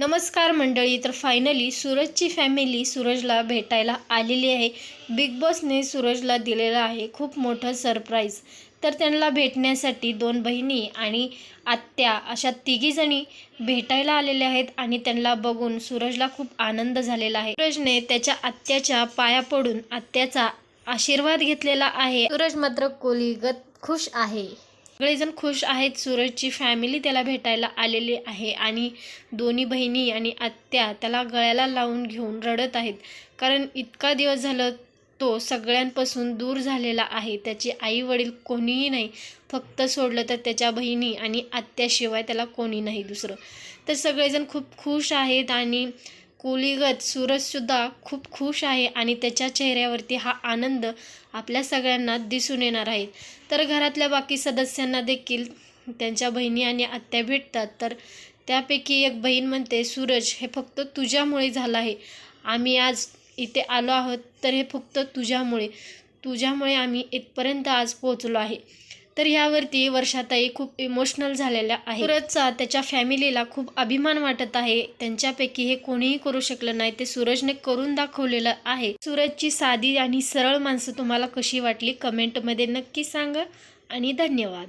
नमस्कार मंडळी तर फायनली सूरजची फॅमिली सूरजला भेटायला आलेली आहे. बिग बॉसने सूरजला दिलेलं आहे खूप मोठं सरप्राईज तर त्यांना भेटण्यासाठी दोन बहिणी आणि आत्या अशा तिघीजणी भेटायला आलेल्या आहेत आणि त्यांना बघून सूरजला खूप आनंद झालेला आहे. सूरजने त्याच्या आत्याच्या पाया पडून आत्याचा आशीर्वाद घेतलेला आहे. सूरज मात्र कोलीगत खुश आहे. सगळेजण खुश आहेत. सूरजची फॅमिली त्याला भेटायला आलेली आहे आणि दोन्ही बहिणी आणि आत्या त्याला गळ्याला लावून घेऊन रडत आहेत. कारण इतका दिवस झालं तो सगळ्यांपासून दूर झालेला आहे. त्याची आई वडील कोणीही नाही. फक्त सोडलं तर त्याच्या बहिणी आणि आत्याशिवाय त्याला कोणी नाही दुसरं. तर सगळेजण खूप खुश आहेत आणि कोलीगत सूरजसुद्धा खूप खुश आहे आणि त्याच्या चेहऱ्यावरती हा आनंद आपल्या सगळ्यांना दिसून येणार आहे. तर घरातल्या बाकी सदस्यांना देखील त्यांच्या बहिणी आणि आत्या भेटतात. तर त्यापैकी एक बहीण म्हणते सूरज हे फक्त तुझ्यामुळे झालं आहे. आम्ही आज इथे आलो आहोत तर हे फक्त तुझ्यामुळे. तुझ्यामुळे आम्ही इथपर्यंत आज पोहोचलो आहे. तर ह्यावरती वर्षाताई खूप इमोशनल झालेल्या आहे सूरजचा त्याच्या फॅमिलीला खूप अभिमान वाटत आहे. त्यांच्यापैकी हे कोणीही करू शकलं नाही. ते सूरजने करून दाखवलेलं आहे. सूरजची साधी आणि सरळ माणसं तुम्हाला कशी वाटली? कमेंटमध्ये नक्की सांगा आणि धन्यवाद.